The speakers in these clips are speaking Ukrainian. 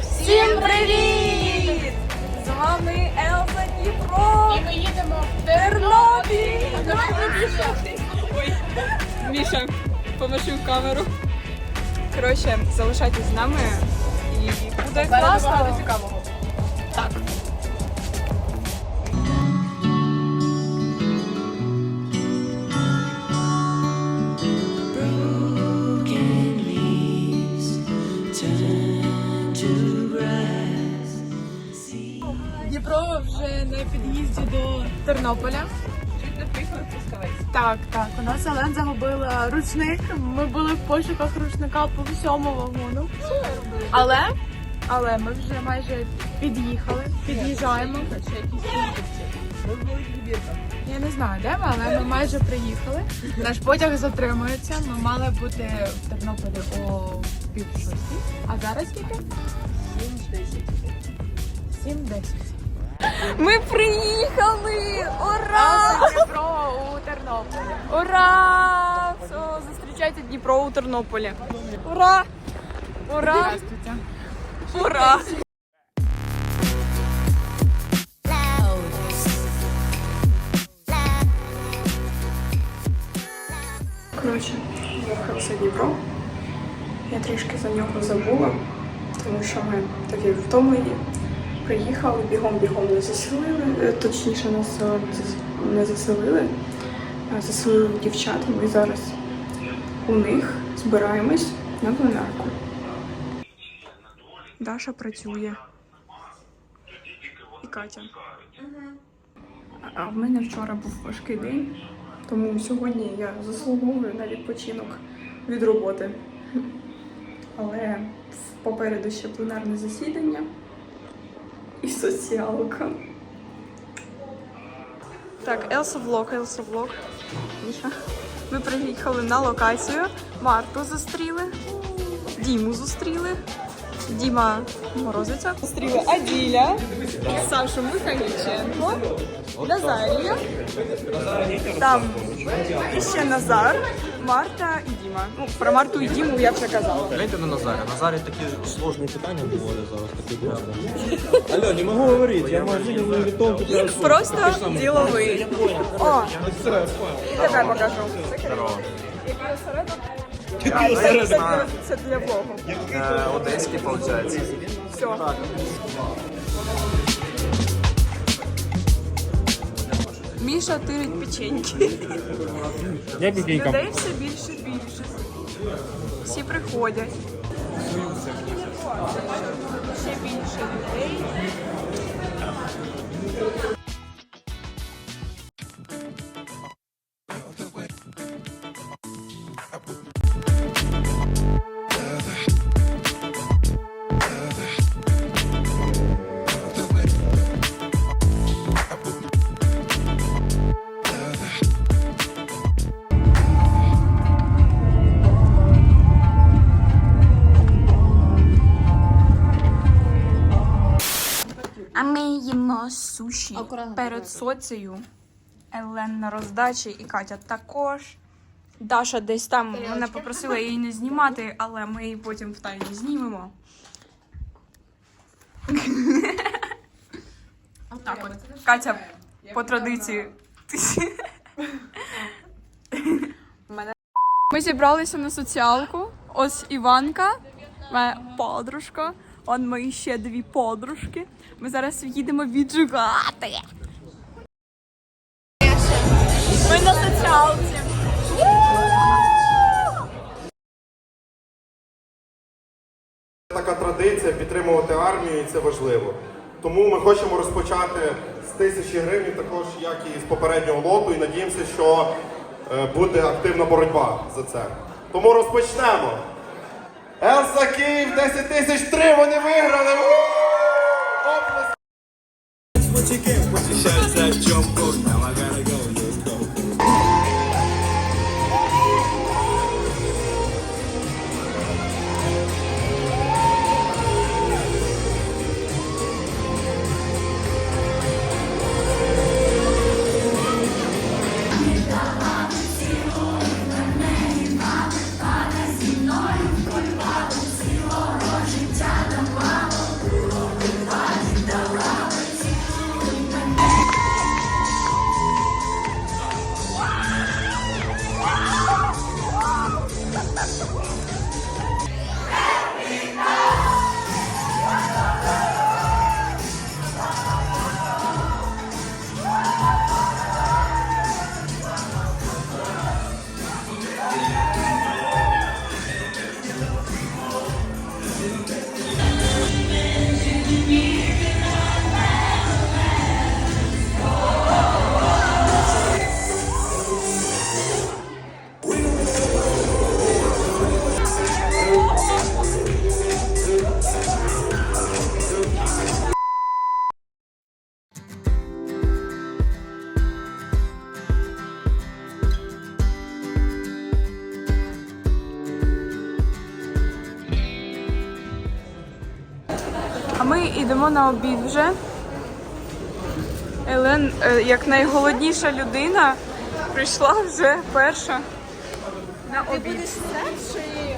Всім привіт! З вами Елза Дніпро! І ми їдемо в Тернопіль! Ой, Міша, помаши в камеру. Коротше, залишайтесь з нами і буде класно. цікавого. Дніпро вже на під'їзді до Тернополя. Чуть не приїхали в Так, так. У нас Олен загубила ручник. Ми були в пошуках ручника по всьому вагону. Але, але ми вже майже під'їхали, під'їжджаємо. Я не знаю, де ми, але ми майже приїхали. Наш потяг затримується. Ми мали бути в Тернополі о пів шостій. А зараз скільки? 7.10. Ми приїхали! Ура! Дніпро у Тернополі. Ура! Все, зустрічайте Дніпро у Тернополі. Ура! Ура! Ура! Коротше, виїхався Дніпро. Я трішки за нього забула, тому що ми такі втомлені. Приїхали, бігом-бігом не заселили, е, точніше нас е, не заселили, заселили дівчат. Ми зараз у них збираємось на пленарку. Даша працює. І Катя. А в мене вчора був важкий день, тому сьогодні я заслуговую на відпочинок від роботи. Але попереду ще пленарне засідання і соціалка. Так, Елса Влог, Елса Влог. Ми приїхали на локацію. Марту зустріли, Діму зустріли. Діма морозиться. Зустріли Аділя, Сашу Михайліченко, Назарія. Там ще Назар, Марта і Діма. Ну, про Марту і Діму я вже казала. Гляньте на Назаря. Назарі такі сложні питання говорить зараз, такі правда. Алло, не можу говорити, я магазин Луї Вітон Просто діловий. О, і тебе покажу. Здорово. Який осередок? А, це, це, для, це для блогу. Е, Одеський, виходить. Все. Міша тирить печеньки. Я печенька. Людей все більше і більше. Всі приходять. Ще більше людей. Суші перед соцією. Елен на роздачі і Катя також. Даша десь там мене попросила її не знімати, але ми її потім втайні знімемо. Отак от. Катя по традиції. Ми зібралися на соціалку. Ось Іванка, моя подружка. Он мої ще дві подружки. Ми зараз їдемо віджигати. Ми на соціалці. Така традиція підтримувати армію, і це важливо. Тому ми хочемо розпочати з тисячі гривень, також як і з попереднього лоту, і надіємося, що е, буде активна боротьба за це. Тому розпочнемо. Елса Київ 10 тисяч три, вони виграли! Оплески! На обід вже. Елен, е, як найголодніша людина, прийшла вже перша на обід. Будеш все чи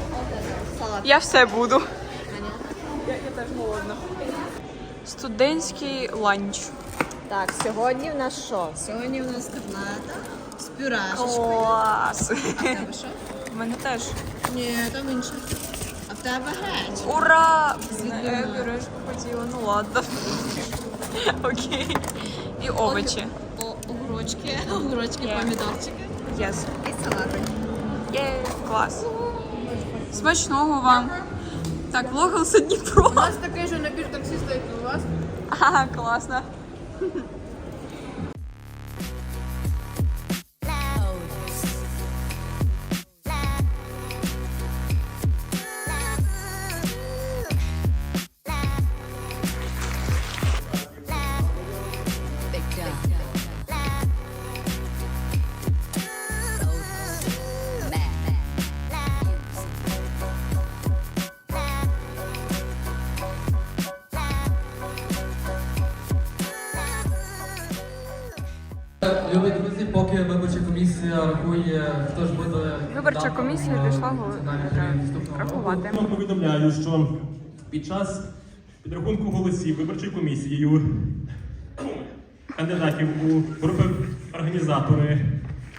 салат? Я все буду. Я, я теж голодна. Студентський ланч. Так, сьогодні в нас що? Сьогодні в нас котлета з пюрешечкою. Клас! Тебе що? У мене теж. Ні, там інше. Тебе греч. Ура! Я пюрешку хотіла, ну ладно. Окей. І овочі. О, огурочки, огурочки, Є. помідорчики. Yes. І салатик. Є, клас. Смачного вам. Так, влогался Дніпро. У нас такий же набір таксиста, як і у вас. Ага, класно. Любі друзі, поки виборча комісія рахує, хто ж буде Виборча комісія пішла рахувати. Повідомляю, що під час підрахунку голосів виборчою комісією кандидатів у групи організатори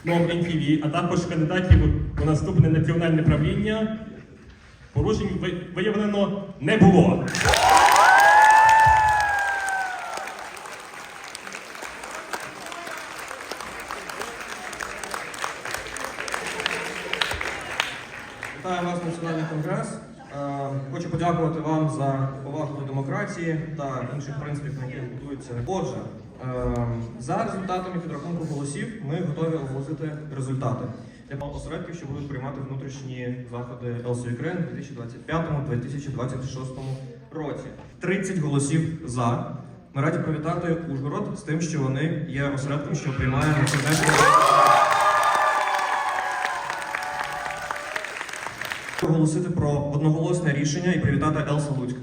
НОМ НТВ, а також кандидатів у наступне національне правління порушень виявлено не було. Вітаю вас, Національний конгрес. Е, Хочу подякувати вам за повагу до демократії та інших принципів, на яких будується. Отже, е, за результатами підрахунку голосів ми готові оголосити результати для осередків, що будуть приймати внутрішні заходи ЛСУ Ukraine у 2025-2026 році. 30 голосів за. Ми раді привітати Ужгород з тим, що вони є осередком, що приймає національний. Оголосити про одноголосне рішення і привітати Елса Луцьк.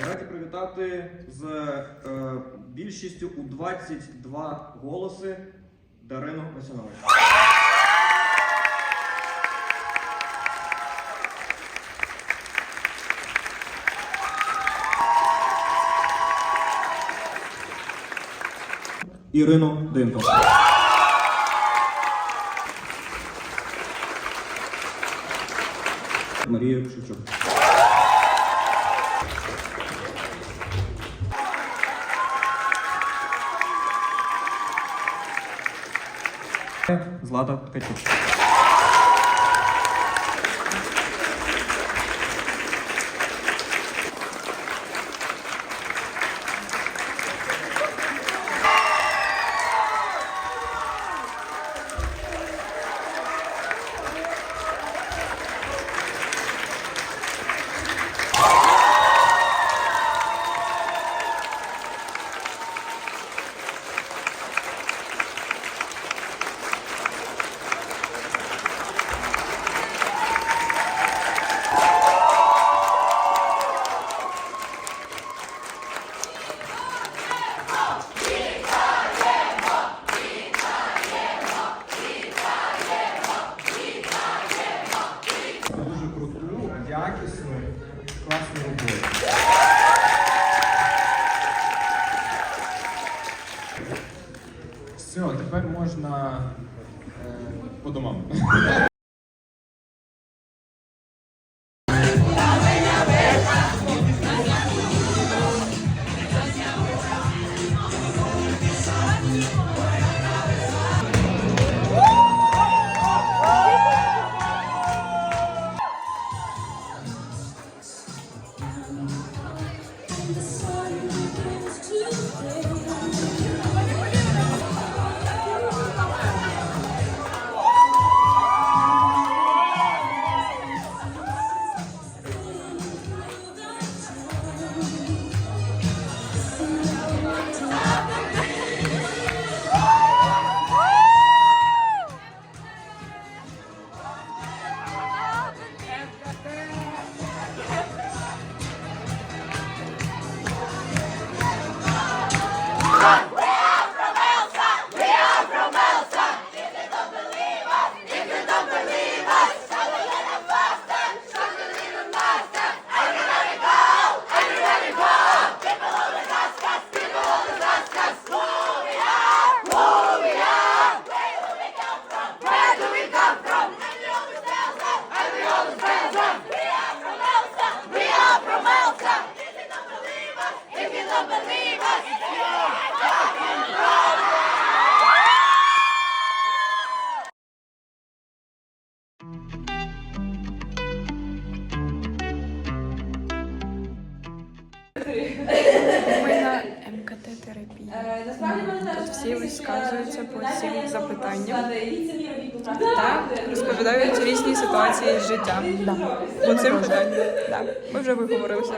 Я раді привітати з е, більшістю у 22 голоси Дарину Васянович. Ірину Динко. Марія Шевчук. Злата Ткачук. Цим запитанням та розповідають різні ситуації з життя. Да. По цим питанням. Ми вже виговорилися.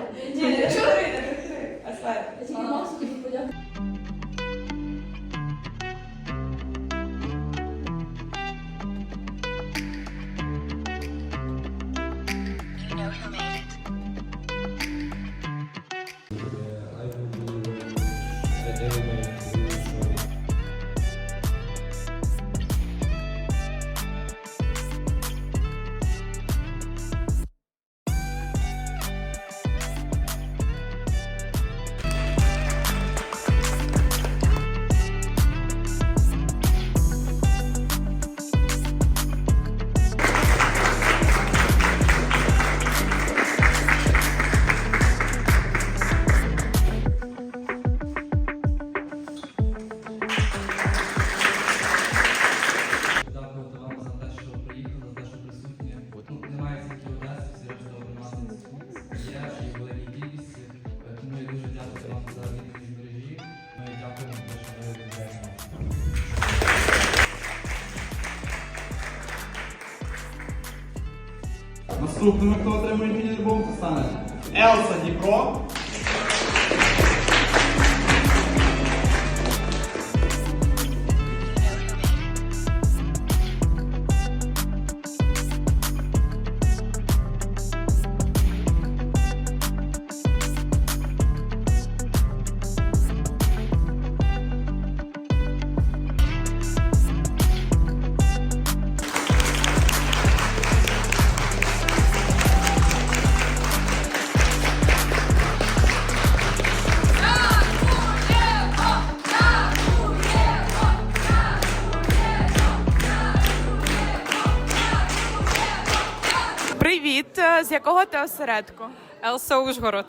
З якого ти осередку? Елса Ужгород.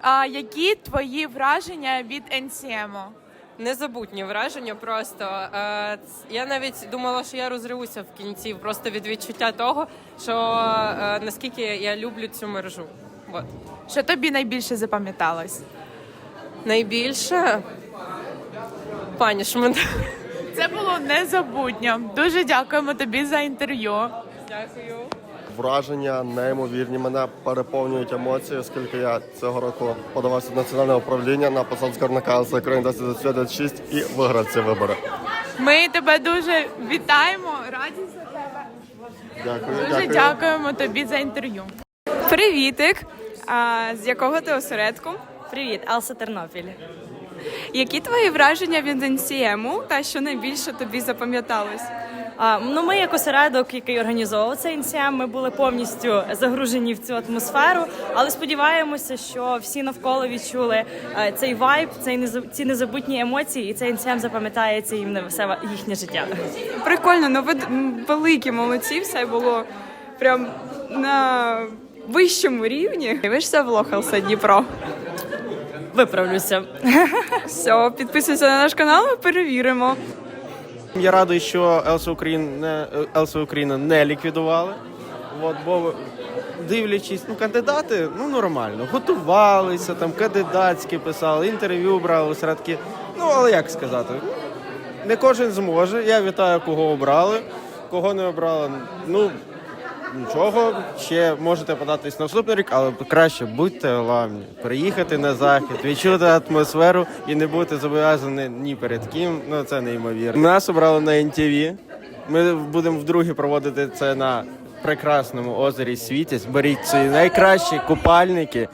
А які твої враження від NCM? Незабутні враження просто. Е, Я навіть думала, що я розривуся в кінці просто від відчуття того, що е, наскільки я люблю цю мережу. От. Що тобі найбільше запам'яталось? Найбільше панішмент. Це було незабутньо. Дуже дякуємо тобі за інтерв'ю. Дякую. Враження неймовірні. Мене переповнюють емоції, оскільки я цього року подавався в національне управління на посаду скарбника з України 2026 і виграв ці вибори. Ми тебе дуже вітаємо, раді за тебе. Дякую, Дуже дякую. дякуємо тобі за інтерв'ю. Привітик! А з якого ти осередку? Привіт, Алса Тернопіль. Які твої враження від NCM та що найбільше тобі запам'яталось? А, ну, ми як осередок, який організовував цей НСМ, ми були повністю загружені в цю атмосферу, але сподіваємося, що всі навколо відчули е, цей вайб, цей ці незабутні емоції, і цей НСМ запам'ятається їм на все їхнє життя. Прикольно, ну ви великі молодці, все було прям на вищому рівні. Дивишся влог Елса Дніпро. Виправлюся. Все, підписуйся на наш канал, ми перевіримо. Я радий, що Елса Україна Елса Україна не ліквідували. От, бо дивлячись, ну кандидати ну нормально, готувалися там, кандидатські писали, інтерв'ю брали середки. Ну але як сказати, не кожен зможе. Я вітаю, кого обрали, кого не обрали. Ну нічого, ще можете податись на наступний рік, але краще будьте ламні, приїхати на захід, відчути атмосферу і не бути зобов'язані ні перед ким. Ну це неймовірно. Нас обрали на NTV. Ми будемо вдруге проводити це на прекрасному озері Світязь. Беріть свої найкращі купальники,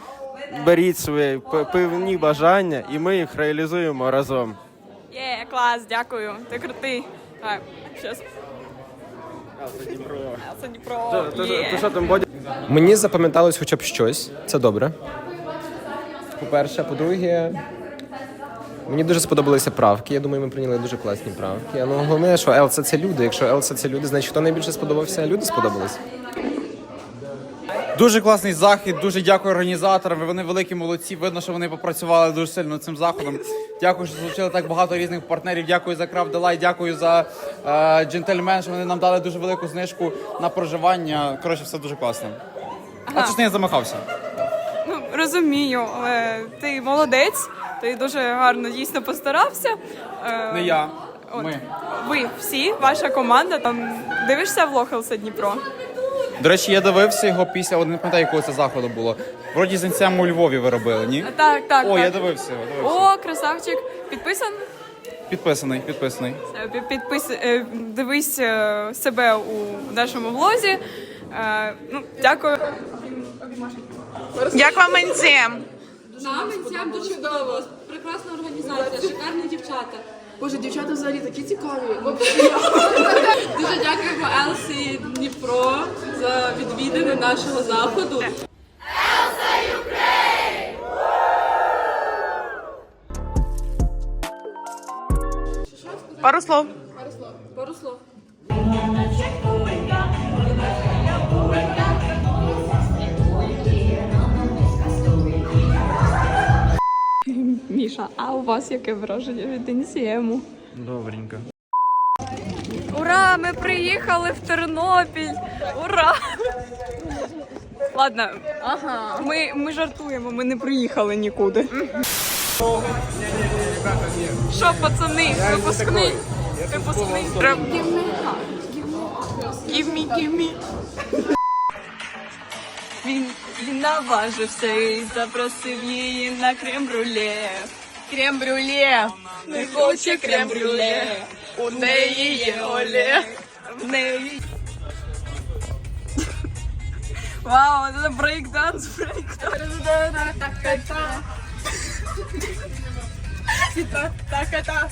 беріть свої певні бажання, і ми їх реалізуємо разом. Є, клас, дякую. Ти крутий. Так, щас. Мені запам'яталось хоча б щось, це добре. По-перше, по-друге, мені дуже сподобалися правки. Я думаю, ми прийняли дуже класні правки. Ну головне, що Елса це люди. Якщо Елса це люди, значить хто найбільше сподобався? Люди сподобались. Дуже класний захід, дуже дякую організаторам. Вони великі молодці. Видно, що вони попрацювали дуже сильно над цим заходом. Дякую, що залучили так багато різних партнерів. Дякую за Крав Делай, дякую за е, джентльмен, що вони нам дали дуже велику знижку на проживання. Коротше, все дуже класно. А чесно, я замахався. Ну, розумію, але ти молодець. Ти дуже гарно дійсно постарався. Е, Не я. От. Ми. Ви всі, ваша команда, там дивишся влог Елса Дніпро. До речі, я дивився його після, от не пам'ятаю, якого це заходу було. Вроді з інцем у Львові ви робили, ні? Так, так. О, так. я дивився його, дивився. О, красавчик. Підписан? Підписаний, підписаний. Е, пі- Підпис... е, Дивись е, себе у нашому влозі. Е, Ну, дякую. Як вам НЦМ? Нам всім дуже чудово. Прекрасна організація, шикарні дівчата. Боже, дівчата взагалі такі цікаві. Дуже дякуємо Елсі Дніпро за відвідини нашого заходу. Пару слов. Пару слов. Міша, а у вас яке враження від НСІМу? Добренько. Ура! Ми приїхали в Тернопіль! Ура! Ладно, ага. ми, ми жартуємо, ми не приїхали нікуди. Що, пацани, випускний? Випускний. Give me, give me. Він, він наважився і запросив її на крем-брюле. Крем-брюле. Не хоче крем-брюле. У неї є Олег. В неї. Вау, це брейкданс, брейкданс. Так, так, так.